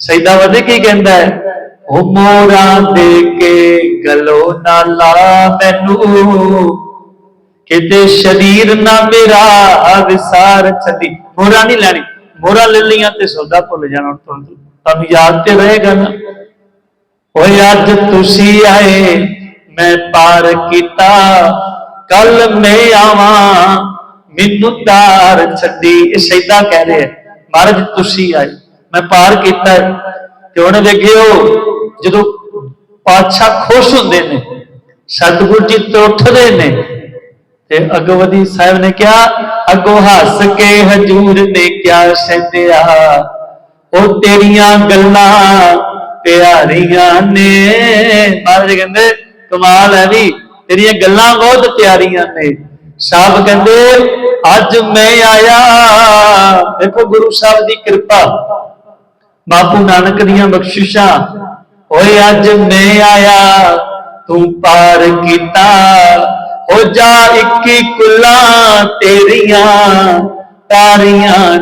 ਸੈਦਾ ਵਧੇ ਕੀ ਕਹਿੰਦਾ ਹੈ? ਉਹ ਮੋਰਾਂ ਦੇ ਕੇ ਗਲੋ ਨਾ ਲਾ ਮੈਨੂੰ। ਕਿਤੇ ਸ਼ਰੀਰ ਨਾ ਮੇਰਾ ਵਿਸਾਰ ਛੱਡੀ। ਮੋਰਾ ਨਹੀਂ ਲੈਣੀ। ਮੋਰਾ ਲੈ ਲਈਆਂ ਤੇ ਸੌਦਾ ਭੁੱਲ ਜਾਣਾ ਤੁਹਾਨੂੰ। ਤੁਹਾਨੂੰ ਯਾਦ ਤੇ ਰਹੇਗਾ ਨਾ। ਓਏ ਅੱਜ ਤੁਸੀਂ ਆਏ, ਮੈਂ ਪਾਰ ਕੀਤਾ। ਕੱਲ ਮੈਂ ਆਵਾਂ, ਮੈਨੂੰ ਤਾਰ ਛੱਡੀ। ਇਹ ਸੈਦਾ ਕਹਿ ਰਿਹਾ ਮਹਾਰਾਜ ਤੁਸੀਂ ਆਏ। ਮੈਂ ਪਾਰ ਕੀਤਾ ਹੈ। ਤੇ ਹੁਣ ਵੇਖਿਓ ਜਦੋਂ ਪਾਤਸ਼ਾਹ ਖੁਸ਼ ਹੁੰਦੇ ਨੇ, ਸਤਿਗੁਰ ਜੀ ਤੋਂ ਉੱਠਦੇ ਨੇ, ਤੇ ਅਗਵਦੀ ਸਾਹਿਬ ਨੇ ਕਿਹਾ, ਅੱਗੋਂ ਹੱਸ ਕੇ ਹਜੂਰ ਨੇ ਕਿਆ ਸੈਦਿਆ? ਉਹ ਤੇਰੀਆਂ ਗੱਲਾਂ ਪਿਆਰੀਆਂ ਨੇ। ਮਹਾਰਾਜ ਕਹਿੰਦੇ, ਕਮਾਲ ਹੈ ਵੀ, ਤੇਰੀਆਂ ਗੱਲਾਂ ਬਹੁਤ ਪਿਆਰੀਆਂ ਨੇ। ਸਾਹਿਬ ਕਹਿੰਦੇ, ਅੱਜ ਮੈਂ ਆਇਆ। ਦੇਖੋ ਗੁਰੂ ਸਾਹਿਬ ਦੀ ਕਿਰਪਾ। ਬਾਪੂ ਨਾਨਕ ਦੀਆਂ ਬਖਸ਼ਿਸ਼ਾਂ। ਓਏ ਅੱਜ ਮੈਂ ਆਇਆ, ਤੂੰ ਪਾਰ ਕੀਤਾ। ਹੋ ਜਾ ਇੱਕੀ ਕੁੱਲਾਂ ਤੇਰੀਆਂ, ਤਾਰੀਆਂ